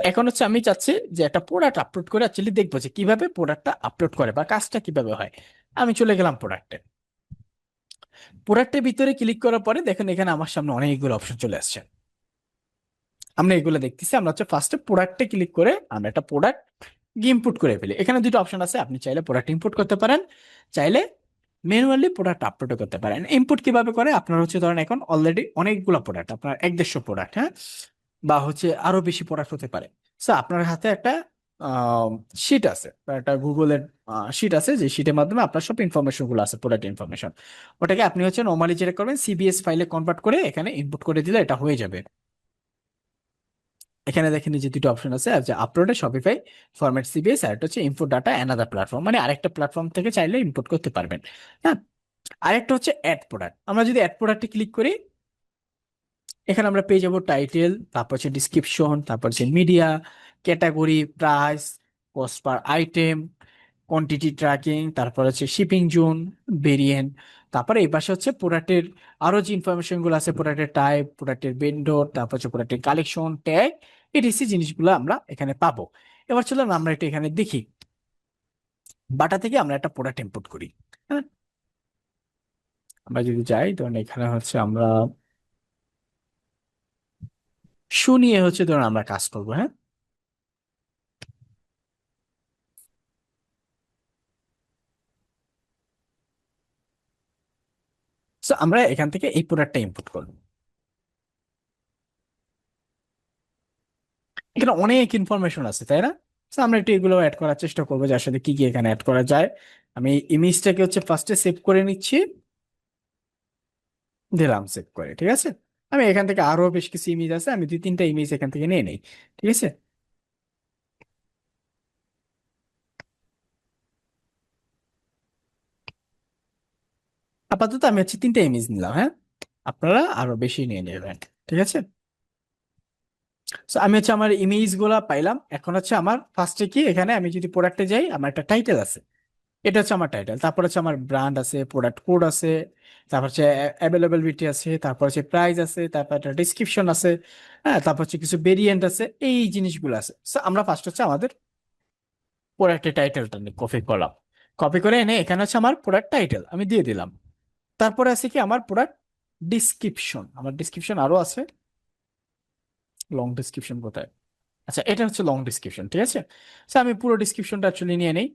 এখন হচ্ছে আমি চাচ্ছি যে একটা প্রোডাক্ট আপলোড করে অ্যাকচুয়ালি দেখব যে কীভাবে প্রোডাক্টটা আপলোড করে বা কাজটা কীভাবে হয়। আমি চলে গেলাম প্রোডাক্টে প্রোডাক্টের ভিতরে ক্লিক করার পরে দেখেন এখানে আমার সামনে অনেকগুলো অপশন চলে আসছে। আমরা এগুলো দেখতেছি, আমরা হচ্ছে ফার্স্টে প্রোডাক্টে ক্লিক করে আমরা একটা প্রোডাক্ট ইনপুট করে ফেলি। এখানে দুটো অপশন আছে, আপনি চাইলে প্রোডাক্ট ইনপুট করতে পারেন, চাইলে ম্যানুয়ালি প্রোডাক্ট আপলোড করতে পারেন। ইনপুট কীভাবে করে? আপনার হচ্ছে ধরেন এখন অলরেডি অনেকগুলো প্রোডাক্ট আপনার এক দেড়শো প্রোডাক্ট হ্যাঁ? বা হচ্ছে আরও বেশি প্রোডাক্ট হতে পারে। সো আপনার হাতে একটা শিট আছে, একটা গুগলের শিট আছে, যে শিটের মাধ্যমে আপনার সব ইনফরমেশনগুলো আছে প্রোডাক্ট ইনফরমেশন ওটাকে আপনি হচ্ছে নর্মালি যেটা করবেন সিবিএস ফাইলে কনভার্ট করে এখানে ইনপুট করে দিলে এটা হয়ে যাবে। এখানে দেখেন যে দুটো অপশন আছে, যে আপলোডে শপিফাই ফরম্যাট সিবিএস আর একটা হচ্ছে ইনপুট ডাটা অ্যানাদার প্ল্যাটফর্ম মানে আরেকটা প্ল্যাটফর্ম থেকে চাইলে ইনপুট করতে পারবেন। হ্যাঁ আরেকটা হচ্ছে অ্যাড প্রোডাক্ট আমরা যদি অ্যাড প্রোডাক্টে ক্লিক করি এখানে আমরা পেয়ে যাব টাইটেল তারপর হচ্ছে ডিসক্রিপশন তারপর হচ্ছে media category price cost per item quantity tracking তারপর হচ্ছে শিপিং জোন ভেরিয়েন্ট তারপরে এই পাশে হচ্ছে প্রোডাক্টের আরও যে ইনফরমেশনগুলো আছে প্রোডাক্টের টাইপ প্রোডাক্টের ভেন্ডর তারপর হচ্ছে প্রোডাক্টের কালেকশন ট্যাগ এটিসি জিনিসগুলো আমরা এখানে পাবো। এবার চলুন আমরা এটা এখানে দেখি। বাটা থেকে আমরা একটা প্রোডাক্ট ইম্পোর্ট করি হ্যাঁ? আমরা যদি যাই, ধরুন এখানে হচ্ছে আমরা শু নিয়ে হচ্ছে, ধরুন আমরা কাজ করব হ্যাঁ? আমরা এখান থেকে এই প্রোডাক্টটা ইনপুট করব। এখানে অনেক ইনফরমেশন আছে, তাই না? তো আমরা একটু এগুলো অ্যাড করার চেষ্টা করব যার সাথে কি কি এখানে অ্যাড করা যায়। আমি ইমেজটাকে হচ্ছে ফার্স্টে সেভ করে নিচ্ছি দিলাম সেভ করে, ঠিক আছে? আমি এখান থেকে আরও বেশ কিছু ইমেজ আছে আমি দুই তিনটা ইমেজ এখান থেকে নিয়ে নেই ঠিক আছে? আপাতত আমি হচ্ছে তিনটা ইমেজ নিলাম হ্যাঁ? আপনারা আরও বেশি নিয়ে নেবেন ঠিক আছে? So, আমি হচ্ছে আমার ইমেজগুলা পাইলাম এখন হচ্ছে আমার ফার্স্টে কি এখানে আমি যদি প্রোডাক্টে যাই আমার একটা টাইটেল আছে এটা হচ্ছে আমার টাইটেল তারপর হচ্ছে আমার ব্র্যান্ড আছে প্রোডাক্ট কোড আছে তারপর হচ্ছে অ্যাভেলেবিলিটি আছে, তারপর হচ্ছে প্রাইস আছে, তারপর একটা ডিসক্রিপশন আছে হ্যাঁ তারপর হচ্ছে কিছু ভেরিয়েন্ট আছে, এই জিনিসগুলো আছে। আমরা ফার্স্ট হচ্ছে আমাদের প্রোডাক্টের টাইটেলটা কপি করলাম কপি করে এনে এখানে হচ্ছে আমার প্রোডাক্ট টাইটেল আমি দিয়ে দিলাম। তারপরে আছে কি আমার প্রোডাক্ট ডিসক্রিপশন আমার ডিসক্রিপশন আরও আছে। লং ডিসক্রিপশন কোথায়? আচ্ছা এটা হচ্ছে লং ডিসক্রিপশন ঠিক আছে? আমি পুরো ডিসক্রিপশনটা অ্যাকচুয়ালি নিয়ে নেই।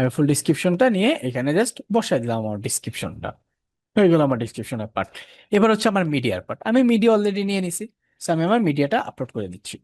আমি ফুল ডিসক্রিপশনটা নিয়ে এখানে জাস্ট বসাই দিলাম আমার ডিসক্রিপশনটা হয়ে গেল আমার ডিসক্রিপশনের পার্ট এবার হচ্ছে আমার মিডিয়ার পার্ট আমি মিডিয়া অলরেডি নিয়ে নিছি। সো আমি আমার মিডিয়াটা আপলোড করে দিচ্ছি।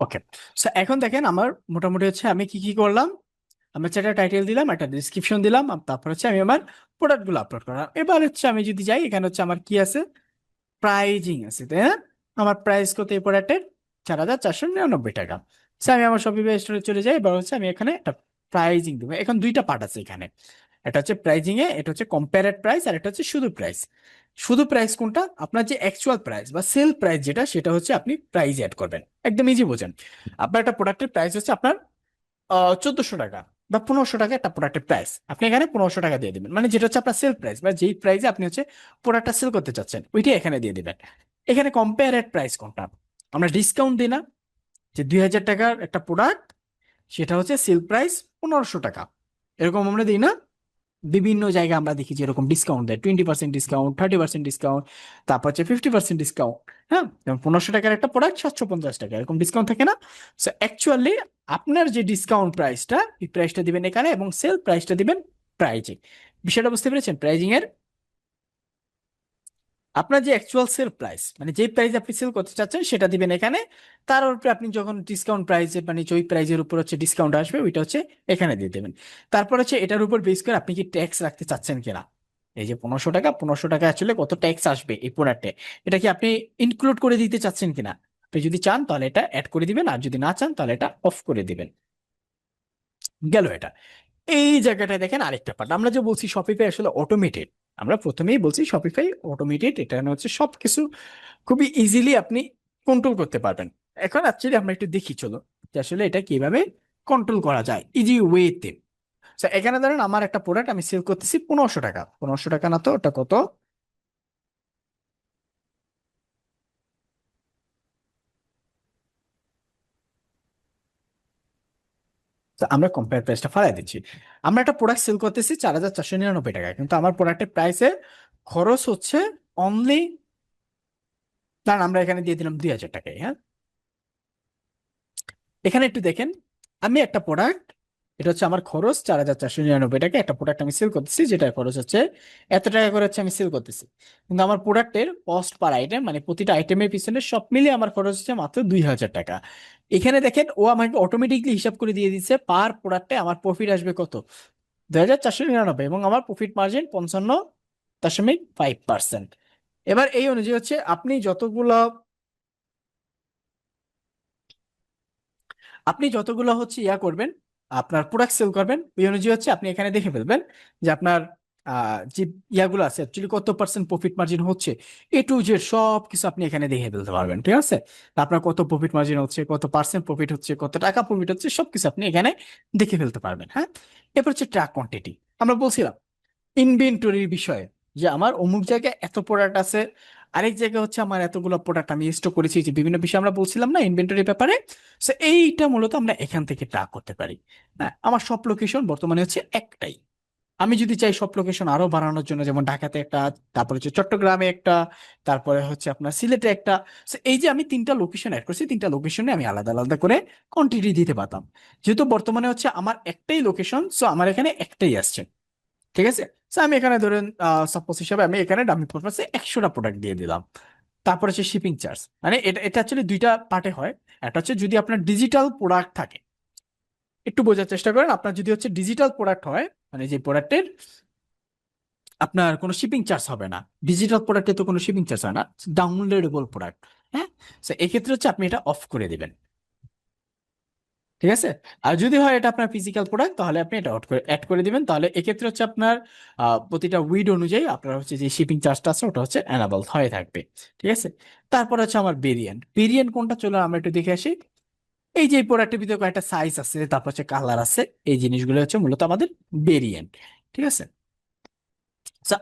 ওকে সো এখন দেখেন আমার মোটামুটি হচ্ছে আমি কি কি করলাম? আমি হচ্ছে একটা টাইটেল দিলাম, একটা ডিসক্রিপশন দিলাম তারপর হচ্ছে আমি আমার প্রোডাক্টগুলো আপলোড করলাম। এবার হচ্ছে আমি যদি যাই, এখানে হচ্ছে আমার কি আছে? প্রাইজিং আছে, তাই না? আমার প্রাইস কত এই প্রোডাক্টের চার হাজার চারশো নিরানব্বই টাকা। সো আমি আমার শপিফাই স্টোরে চলে যাই, এবার হচ্ছে আমি এখানে একটা প্রাইজিং দেবো। এখন দুইটা পার্ট আছে এখানে। এটা হচ্ছে প্রাইজিং এ এটা হচ্ছে কম্পেয়ারেড প্রাইস আর এটা হচ্ছে শুধু প্রাইস শুধু প্রাইস কোনটা? আপনার যে অ্যাকচুয়াল প্রাইস বা সেল প্রাইস যেটা, সেটা হচ্ছে আপনি প্রাইস অ্যাড করবেন। একদম ইজি বোঝেন। আপনার একটা প্রোডাক্টের প্রাইস হচ্ছে আপনার চোদ্দশো টাকা বা পনেরোশো টাকা একটা প্রোডাক্টের প্রাইস আপনি এখানে পনেরোশো টাকা দিয়ে দেবেন। মানে যেটা হচ্ছে আপনার সেল প্রাইস বা যেই প্রাইসে আপনি হচ্ছে প্রোডাক্টটা সেল করতে চাচ্ছেন, ওইটাই এখানে দিয়ে দেবেন। এখানে কম্পেয়ারেড প্রাইস কোনটা? আমরা ডিসকাউন্ট দিই না। যে দুই হাজার টাকার একটা প্রোডাক্ট সেটা হচ্ছে সেল প্রাইস পনেরোশো টাকা। এরকম আমরা দিই না। বিভিন্ন জায়গায় আমরা দেখি যেরকম ডিসকাউন্ট দেয় twenty percent discount thirty percent discount তারপর হচ্ছে ফিফটি পার্সেন্ট ডিসকাউন্ট হ্যাঁ? যেমন পনেরোশো টাকার একটা প্রোডাক্ট সাতশো পঞ্চাশ টাকা, এরকম ডিসকাউন্ট থাকে না? সো অ্যাকচুয়ালি আপনার যে ডিসকাউন্ট প্রাইসটা এই প্রাইসটা দিবেন এখানে এবং সেল প্রাইসটা দিবেন প্রাইজিং বিষয়টা বুঝতে পেরেছেন? প্রাইজিং এর আপনার যে অ্যাকচুয়াল সেল প্রাইস মানে যে প্রাইস আপনি সেল করতে চাচ্ছেন সেটা দিবেন এখানে। তার উপরে আপনি যখন ডিসকাউন্ট প্রাইসে মানে ওই প্রাইসের উপর হচ্ছে ডিসকাউন্ট আসবে, ওইটা হচ্ছে এখানে দিয়ে দেবেন। তারপর হচ্ছে এটার উপর বেস করে আপনি কি ট্যাক্স রাখতে চাচ্ছেন কিনা? এই যে পনেরোশো টাকা পনেরোশো টাকা আসলে কত ট্যাক্স আসবে এই প্রোডাক্টে এটা কি আপনি ইনক্লুড করে দিতে চাচ্ছেন কিনা? আপনি যদি চান তাহলে এটা অ্যাড করে দিবেন, আর যদি না চান তাহলে এটা অফ করে দিবেন। গেল এটা। এই জায়গাটায় দেখেন আরেকটা পার্ট আমরা যে বলছি শপিফাই আসলে অটোমেটেড আমরা প্রথমেই বলছি শপিফাই অটোমেটেড এটা হচ্ছে সব কিছু খুবই ইজিলি আপনি কন্ট্রোল করতে পারবেন। এখন অ্যাকচুয়ালি আমরা একটু দেখি, চলো, যে আসলে এটা কীভাবে কন্ট্রোল করা যায় ইজি ওয়েতে এখানে ধরেন আমার একটা প্রোডাক্ট আমি সেল করতেছি পনেরোশো টাকা। পনেরোশো টাকা না তো, ওটা কত? তো আমরা কম্পেয়ার প্রাইসটা ফালাই দিচ্ছি। আমরা একটা প্রোডাক্ট সেল করতেছি চার হাজার চারশো নিরানব্বই টাকায়, কিন্তু আমার প্রোডাক্টের প্রাইসে খরচ হচ্ছে অনলি কারণ আমরা এখানে দিয়ে দিলাম দুই হাজার টাকায় হ্যাঁ? এখানে একটু দেখেন, আমি একটা প্রোডাক্ট এটা হচ্ছে আমার খরচ চার হাজার চারশো নিরানব্বই। টাকা একটা প্রোডাক্ট আমি সেল করতেছি যেটা খরচ হচ্ছে এত টাকা করে হচ্ছে আমি সেল করতেছি। কিন্তু আমার প্রোডাক্টের কস্ট পার আইটেম মানে প্রতিটা আইটেমের পিছনে সব মিলিয়ে আমার খরচ হচ্ছে মাত্র দুই হাজার টাকা। এখানে দেখেন, ও আমাকে অটোমেটিকলি হিসাব করে দিয়ে দিচ্ছে পার প্রোডাক্টে আমার প্রফিট আসবে কত? দুই হাজার চারশো নিরানব্বই এবং আমার প্রফিট মার্জিন পঞ্চান্ন দশমিক ফাইভ পার্সেন্ট। এবার এই অনুযায়ী হচ্ছে আপনি যতগুলো আপনি যতগুলো হচ্ছে ইয়া করবেন আপনার প্রোডাক্ট সেল করবেন ওই অনুযায়ী হচ্ছে আপনি এখানে দেখে ফেলবেন যে আপনার যে ইয়াগুলো আছে অ্যাকচুয়ালি কত পার্সেন্ট প্রফিট মার্জিন হচ্ছে এ টু জেড সব কিছু আপনি এখানে দেখে ফেলতে পারবেন, ঠিক আছে? আপনার কত প্রফিট মার্জিন হচ্ছে, কত পার্সেন্ট প্রফিট হচ্ছে, কত টাকা প্রফিট হচ্ছে সব কিছু আপনি এখানে দেখে ফেলতে পারবেন হ্যাঁ? এরপর হচ্ছে ট্রাক কোয়ান্টিটি আমরা বলছিলাম ইনভেন্টরির বিষয়ে যে আমার অমুক জায়গায় এত প্রোডাক্ট আছে আরেক জায়গায় হচ্ছে আমার এতগুলো প্রোডাক্ট আমি স্টক করেছি যে বিভিন্ন বিষয় আমরা বলছিলাম না ইনভেন্টরির ব্যাপারে সো এইটা মূলত আমরা এখান থেকে ট্রাক করতে পারি। হ্যাঁ আমার সব লোকেশন বর্তমানে হচ্ছে একটাই। আমি যদি চাই সব লোকেশন আরও বাড়ানোর জন্য, যেমন ঢাকাতে একটা, তারপরে হচ্ছে চট্টগ্রামে একটা, তারপরে হচ্ছে আপনার সিলেটে একটা এই যে আমি তিনটা লোকেশন অ্যাড করছি, তিনটা লোকেশনে আমি আলাদা আলাদা করে কোয়ান্টিটি দিতে পারতাম। যেহেতু বর্তমানে হচ্ছে আমার একটাই লোকেশন সো আমার এখানে একটাই আসছে। ঠিক আছে? সো আমি এখানে ধরেন সাপোজ হিসাবে আমি এখানে ডামি পারপাসে একশোটা প্রোডাক্ট দিয়ে দিলাম। তারপর হচ্ছে শিপিং চার্জ মানে এটা এটা অ্যাকচুয়ালি দুইটা পার্টে হয়। একটা হচ্ছে যদি আপনার ডিজিটাল প্রোডাক্ট থাকে, একটু বোঝার চেষ্টা করেন, আপনার যদি হচ্ছে ডিজিটাল প্রোডাক্ট হয় মানে যে প্রোডাক্টের আপনার কোনো শিপিং চার্জ হবে না। ডিজিটাল প্রোডাক্টে তো কোনো শিপিং চার্জ হয় না। ডাউনলোডেবল প্রোডাক্ট হ্যাঁ? তো এক্ষেত্রে হচ্ছে আপনি এটা অফ করে দিবেন। ঠিক আছে? আর যদি হয় এটা আপনার ফিজিক্যাল প্রোডাক্ট তাহলে আপনি এটা অ্যাড করে অ্যাড করে দিবেন। তাহলে এক্ষেত্রে হচ্ছে আপনার প্রতিটা উইড অনুযায়ী আপনার হচ্ছে যে শিপিং চার্জটা আছে, ওটা হচ্ছে অ্যানাবল হয়ে থাকবে। ঠিক আছে? তারপর হচ্ছে আমার ভেরিয়েন্ট ভেরিয়েন্ট কোনটা? চলো আমরা একটু দেখে আসি। এই যে প্রোডাক্টের ভিতরে কয়েকটা সাইজ আছে, তারপর হচ্ছে কালার আছে। এই জিনিসগুলো হচ্ছে মূলত আমাদের ভেরিয়েন্ট ঠিক আছে?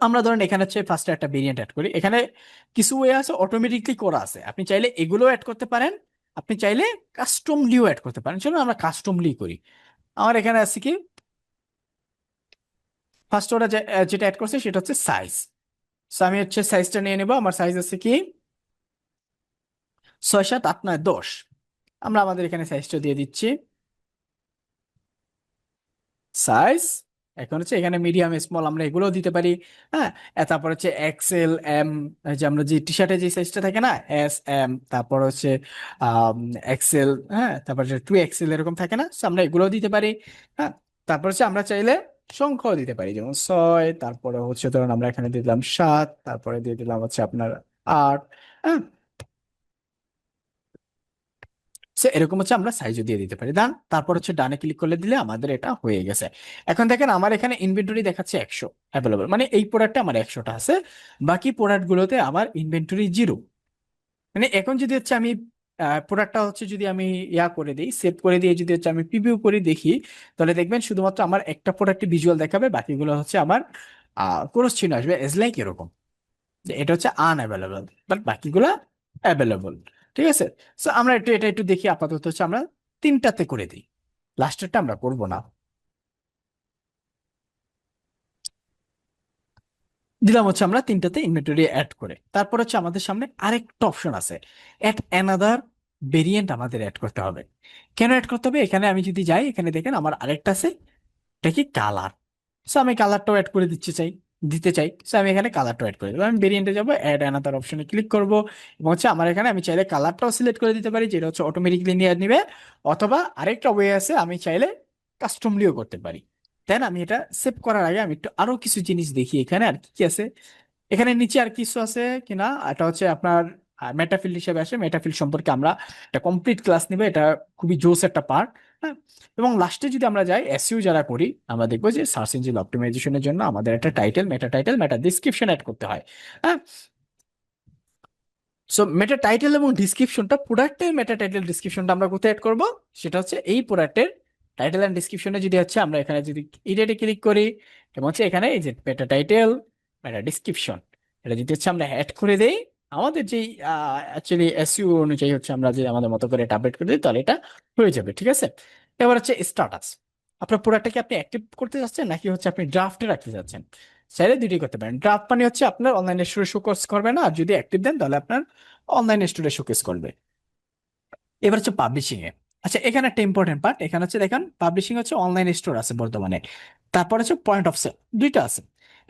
আমরা ধরেন এখানে হচ্ছে ফার্স্টে একটা ভেরিয়েন্ট অ্যাড করি। এখানে কিছু ওয়ে আছে অটোমেটিকলি করা আছে। আপনি চাইলে এগুলো অ্যাড করতে পারেন। আপনি চাইলে কাস্টমলিও অ্যাড করতে পারেন। চলো আমরা কাস্টমলি করি। আমার এখানে আছে কি? ফার্স্ট ওরা যেটা অ্যাড করছে সেটা হচ্ছে সাইজ সো আমি হচ্ছে সাইজটা নিয়ে নেব। আমার সাইজ আছে কি? ছয় সাত আট নয় দশ। আমরা আমাদের এখানে সাইজটা দিয়ে দিচ্ছি। সাইজ এখন হচ্ছে এখানে মিডিয়াম স্মল আমরা এগুলোও দিতে পারি হ্যাঁ? তারপর হচ্ছে এক্সেল এম যে আমরা যে টি শার্টের যে সাইজটা থাকে না এস এম তারপর হচ্ছে এক্সেল হ্যাঁ? তারপর টু এক্সেল এরকম থাকে না আমরা এগুলোও দিতে পারি হ্যাঁ? তারপর হচ্ছে আমরা চাইলে সংখ্যাও দিতে পারি, যেমন ছয়, তারপরে হচ্ছে ধরুন আমরা এখানে দিয়ে দিলাম সাত, তারপরে দিয়ে দিলাম হচ্ছে আপনার আট হ্যাঁ? সে এরকম হচ্ছে আমরা সাইজও দিয়ে দিতে পারি। ডান তারপর হচ্ছে ডানে ক্লিক করলে দিলে আমাদের এটা হয়ে গেছে। এখন দেখেন আমার এখানে ইনভেন্টরি দেখাচ্ছে একশো অ্যাভেলেবল মানে এই প্রোডাক্টটা আমার একশোটা আছে। বাকি প্রোডাক্টগুলোতে আমার ইনভেন্টরি জিরো মানে এখন যদি হচ্ছে আমি প্রোডাক্টটা হচ্ছে যদি আমি ইয়া করে দিই সেভ করে দিয়ে যদি হচ্ছে আমি প্রিভিউ করে, দেখি, তাহলে দেখবেন শুধুমাত্র আমার একটা প্রোডাক্টে ভিজুয়াল দেখাবে, বাকিগুলো হচ্ছে আমার ক্রস চিহ্ন আসবে এজ লাইক এরকম। এটা হচ্ছে আনঅ্যাভেলেবল বাট বাকিগুলা অ্যাভেলেবল ঠিক আছে? সো আমরা একটু, এটা একটু দেখি আপাতত। হচ্ছে আমরা তিনটাতে করে দিই। লাস্টেরটা আমরা করব না। দিলাম হচ্ছে আমরা তিনটাতে ইনভেন্টরি অ্যাড করে। তারপর হচ্ছে আমাদের সামনে আরেকটা অপশন আছে। অ্যাড অ্যানাদার ভেরিয়েন্ট আমাদের অ্যাড করতে হবে। কেন অ্যাড করতে হবে? এখানে আমি যদি যাই, এখানে দেখেন আমার আরেকটা আছে। এটা কি কালার সো আমি কালারটাও অ্যাড করে দিচ্ছি চাই দিতে চাই। সো আমি এখানে কালারটা অ্যাড করে দেবো। আমি ভেরিয়েন্টে যাব অ্যাড অ্যানাদার অপশনে ক্লিক করব। এবং হচ্ছে আমার এখানে আমি চাইলে কালারটাও সিলেক্ট করে দিতে পারি, যেটা হচ্ছে অটোমেটিকলি নিয়ে নিবে। অথবা আরেকটা ওয়ে আছে, আমি চাইলে কাস্টমলিও করতে পারি। দেন আমি এটা সেভ করার আগে আমি একটু আরও কিছু জিনিস দেখি এখানে, আর কি কি আছে? এখানে নিচে আর কিছু আছে কিনা? এটা হচ্ছে আপনার মেটাফিল্ড হিসেবে আসে। মেটাফিল্ড সম্পর্কে আমরা একটা কমপ্লিট ক্লাস নিবে। এটা খুবই জোস একটা পার্ট হ্যাঁ এবং লাস্টে যদি আমরা যাই এসইউ যারা করি, আমরা দেখব যে সার্চ ইঞ্জিন অপটিমাইজেশনের জন্য আমাদের একটা title meta title meta description add করতে হয়। হ্যাঁ? সো মেটা টাইটেল এবং ডিসক্রিপশনটা প্রোডাক্টের মেটা টাইটেল ডিসক্রিপশনটা আমরা কোথায় অ্যাড করব? সেটা হচ্ছে এই প্রোডাক্টের টাইটেল অ্যান্ড ডিসক্রিপশনে যদি হচ্ছে, আমরা এখানে যদি ইডেটে ক্লিক করি এবং হচ্ছে এখানে এই যে মেটা টাইটেল মেটা ডিসক্রিপশন এটা যদি হচ্ছে, আমরা অ্যাড করে দেই আমাদের যেই অ্যাকচুয়ালি এসইউ অনুযায়ী হচ্ছে আমরা যে আমাদের মতো করে এটা আপডেট করে দিই, তাহলে এটা হয়ে যাবে, ঠিক আছে? এবার হচ্ছে স্ট্যাটাস আপনার প্রোডাক্টটাকে আপনি অ্যাক্টিভ করতে যাচ্ছেন, নাকি হচ্ছে আপনি ড্রাফটে রাখতে যাচ্ছেন? চাইলে দুটি করতে পারেন। ড্রাফট মানে হচ্ছে আপনার অনলাইন স্টোরে শোকেস করবে না যদি অ্যাক্টিভ দেন, তাহলে আপনার অনলাইন স্টোরে শোকেস করবে। এবার হচ্ছে পাবলিশিং এ। আচ্ছা এখানে একটা ইম্পর্টেন্ট পার্ট এখানে হচ্ছে দেখেন পাবলিশিং হচ্ছে অনলাইন স্টোর আছে বর্তমানে। তারপর হচ্ছে পয়েন্ট অফ সেল দুইটা আছে।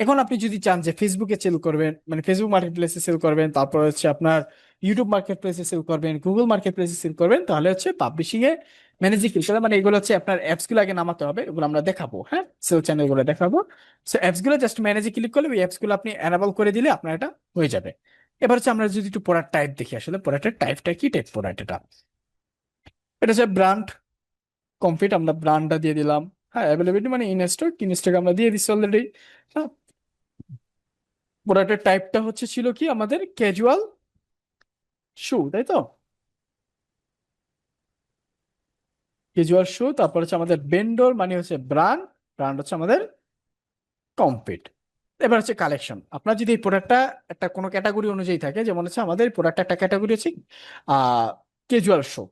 এখন আপনি যদি চান যে ফেসবুকে সেল করবেন মানে ফেসবুক মার্কেট প্লেসে সেল করবেন, তারপর হচ্ছে আপনার ইউটিউব মার্কেট প্লেসে সেল করবেন গুগল মার্কেট প্লেসে সেল করবেন, তাহলে হচ্ছে পাবলিশিং এ ম্যানেজিং ফিচার মানে এগুলো হচ্ছে আপনার অ্যাপসগুলো আগে নামাতে হবে, এগুলো আমরা দেখাবো হ্যাঁ? সেল চ্যানেলগুলো দেখাবো। সো অ্যাপসগুলো জাস্ট ম্যানেজে ক্লিক করলে ওই অ্যাপসগুলো আপনি এনাবল করে দিলে আপনার এটা হয়ে যাবে। এবার হচ্ছে আমরা যদি একটু প্রোডাক্ট টাইপ দেখি আসলে প্রোডাক্টের টাইপটা কি টাইপ প্রোডাক্ট এটা? এটা হচ্ছে ব্র্যান্ড কমফিট আমরা ব্র্যান্ডটা দিয়ে দিলাম। হ্যাঁ অ্যাভেলেবিলিটি মানে ইন স্টক ইন স্টক আমরা দিয়ে দিচ্ছি অলরেডি হ্যাঁ? প্রোডাক্টের টাইপটা হচ্ছে ছিল কি আমাদের ক্যাজুয়াল শু তাই তো? ক্যাজুয়াল শু তারপর হচ্ছে আমাদের বেন্ডর মানে হচ্ছে ব্র্যান্ড ব্র্যান্ড হচ্ছে আমাদের কমপ্লিট এবার হচ্ছে কালেকশন আপনার যদি এই প্রোডাক্টটা একটা কোনো ক্যাটাগরি অনুযায়ী থাকে, যেমন হচ্ছে আমাদের প্রোডাক্ট একটা ক্যাটাগরি হচ্ছে ক্যাজুয়াল শু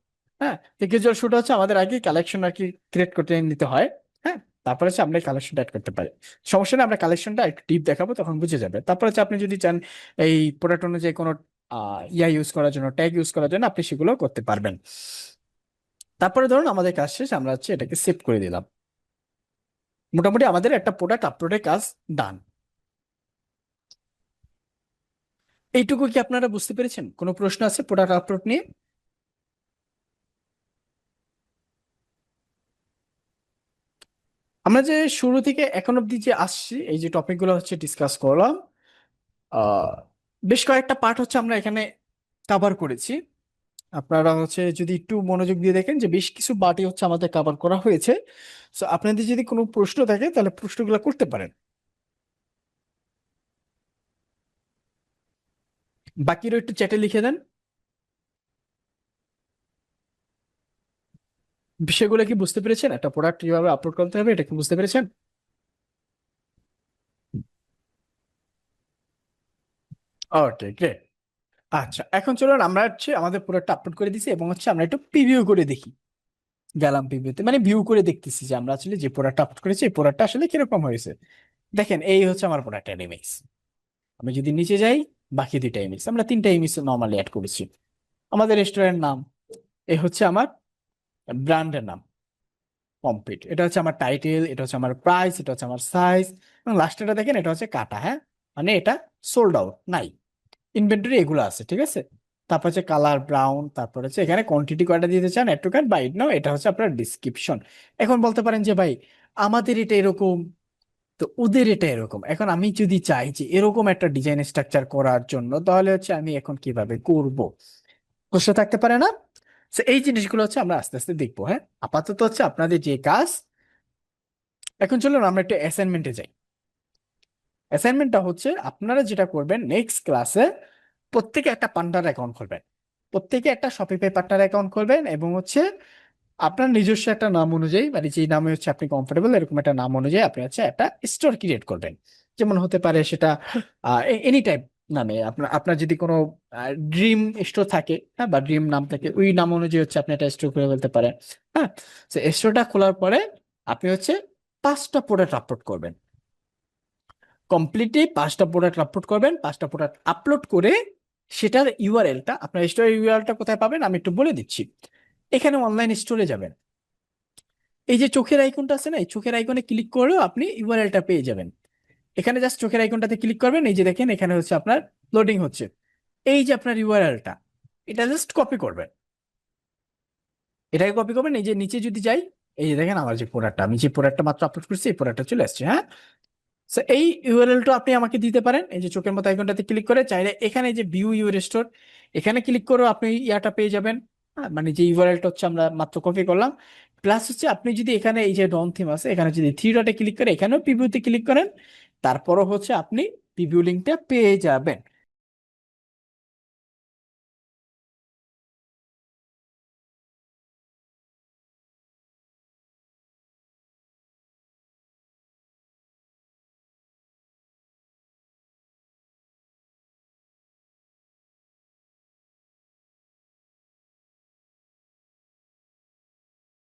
হ্যাঁ? ক্যাজুয়াল শুটা হচ্ছে আমাদের আগে কালেকশন আর কি ক্রিয়েট করতে নিতে হয় হ্যাঁ? তারপরে হচ্ছে আমরা কালেকশনটা অ্যাড করতে পারি। সমস্যা নেই, আমরা কালেকশনটা একটু ডিপ দেখাবো, তখন বুঝে যাবে। তারপর হচ্ছে আপনি যদি চান এই প্রোডাক্ট অনুযায়ী কোনো ইয়া ইউজ করার জন্য ট্যাগ ইউজ করার জন্য, আপনি সেগুলো করতে পারবেন। তারপরে ধরুন আমাদের কাজ শেষ, আমরা হচ্ছে এটাকে সেভ করে দিলাম। মোটামুটি আমাদের একটা প্রোডাক্ট আপলোডের কাজ ডান এইটুকু কি আপনারা বুঝতে পেরেছেন? কোনো প্রশ্ন আছে প্রোডাক্ট আপলোড নিয়ে? আমরা যে শুরু থেকে এখন অব্দি যে আসছি, এই যে টপিকগুলো হচ্ছে ডিসকাস করলাম বেশ কয়েকটা পার্ট হচ্ছে আমরা এখানে কভার করেছি। আপনারা হচ্ছে যদি একটু মনোযোগ দিয়ে দেখেন যে বেশ কিছু পার্টি হচ্ছে আমাদের কভার করা হয়েছে। সো আপনাদের যদি কোনো প্রশ্ন থাকে, তাহলে প্রশ্নগুলো করতে পারেন। বাকিরও একটু চ্যাটে লিখে দেন। বিষয়গুলো কি বুঝতে পেরেছেন? একটা প্রোডাক্ট কীভাবে আপলোড করতে হবে, এটা কি বুঝতে পেরেছেন? ওকে গ্রেট আচ্ছা এখন চলুন আমরা হচ্ছে আমাদের প্রোডাক্টটা আপলোড করে দিছি এবং হচ্ছে আমরা একটু প্রিভিউ করে দেখি। গেলাম প্রিভিউতে মানে ভিউ করে দেখতেছি যে আমরা আসলে যে প্রোডাক্টটা আপলোড করেছি, এই প্রোডাক্টটা আসলে কীরকম হয়েছে। দেখেন, এই হচ্ছে আমার প্রোডাক্টের ইমেজ আমি যদি নিচে যাই, বাকি দুইটা ইমেজ আমরা তিনটা ইমেজ নর্মালি অ্যাড করেছি। আমাদের রেস্টুরেন্ট নাম এই হচ্ছে আমার ব্র্যান্ডের নাম কমপ্লিট এটা হচ্ছে আমার টাইটেল এটা হচ্ছে আমার প্রাইস এটা হচ্ছে আমার সাইজ এবং লাস্টেটা দেখেন, এটা হচ্ছে কাটা হ্যাঁ? মানে এটা সোল্ড আউট নাই। ইনভেন্টরি এগুলো আছে, ঠিক আছে? তারপর হচ্ছে কালার ব্রাউন তারপর হচ্ছে এখানে কোয়ান্টিটি কয়টা দিতে চান add to cart buy it now এটা হচ্ছে আপনার ডিসক্রিপশন এখন বলতে পারেন যে, ভাই, আমাদের এটা এরকম, তো ওদের এটা এরকম। এখন আমি যদি চাই যে, এরকম একটা ডিজাইন স্ট্রাকচার করার জন্য, তাহলে হচ্ছে আমি এখন কীভাবে করব? প্রশ্ন থাকতে পারে না? তো এই জিনিসগুলো হচ্ছে আমরা আস্তে আস্তে দেখব হ্যাঁ? আপাতত হচ্ছে আপনাদের যে কাজ, এখন চলুন আমরা একটু অ্যাসাইনমেন্টে যাই। অ্যাসাইনমেন্টটা হচ্ছে আপনারা যেটা করবেন নেক্সট ক্লাসে প্রত্যেকে একটা পান্ডার অ্যাকাউন্ট খুলবেন। প্রত্যেকে একটা শপিং শপিফাই পার্টনার অ্যাকাউন্ট করবেন এবং হচ্ছে আপনার নিজস্ব একটা নাম অনুযায়ী মানে যেই নামে হচ্ছে আপনি কমফোর্টেবল এরকম একটা নাম অনুযায়ী আপনি হচ্ছে একটা স্টোর ক্রিয়েট করবেন। যেমন হতে পারে সেটা এনি টাইপ নামে আপনার আপনার যদি কোনো ড্রিম স্টোর থাকে হ্যাঁ বা ড্রিম নাম থাকে, ওই নাম অনুযায়ী হচ্ছে আপনি একটা স্টোর করে ফেলতে পারেন হ্যাঁ? তো স্টোরটা খোলার পরে আপনি হচ্ছে পাঁচটা প্রোডাক্ট আপলোড করবেন। কমপ্লিটলি পাঁচটা প্রোডাক্ট আপলোড করবেন, পাঁচটা প্রোডাক্ট আপলোড করে সেটার ইউআরএলটা আপনার স্টোরের ইউআরএলটা কোথায় পাবেন আমি একটু বলে দিচ্ছি। এখানে অনলাইন স্টোরে যাবেন। এই যে চোখের আইকনটা আছে না, এই চোখের আইকনে ক্লিক করেও আপনি ইউআরএলটা পেয়ে যাবেন। এখানে জাস্ট চোখের আইকনটাতে ক্লিক করবেন এই যে দেখেন এখানে হচ্ছে আপনার লোডিং হচ্ছে। এই যে আপনার ইউআরএলটা এটা জাস্ট কপি করবেন। এটাকে কপি করবেন এই যে নিচে যদি যাই এই যে দেখেন আমার যে প্রোডাক্টটা আমি যে প্রোডাক্টটা মাত্র আপলোড করছি এই প্রোডাক্টটা চলে আসছে হ্যাঁ? সো এই ইউআরএলটা আপনি আমাকে দিতে পারেন এই যে চোখের মতো আইকনটাতে ক্লিক করে চাইলে এখানে যে ভিউ ইউর স্টোর এখানে ক্লিক করেও আপনি ইয়াটা পেয়ে যাবেন। হ্যাঁ, মানে যে ইউআরএলটা হচ্ছে আমরা মাত্র কপি করলাম। প্লাস হচ্ছে আপনি যদি এখানে এই যে ডন থিম আছে এখানে যদি থ্রি ডটে ক্লিক করে এখানেও পিভিউতে ক্লিক করেন। তারপরও হচ্ছে আপনি প্রিভিউ লিঙ্কটা পেয়ে যাবেন।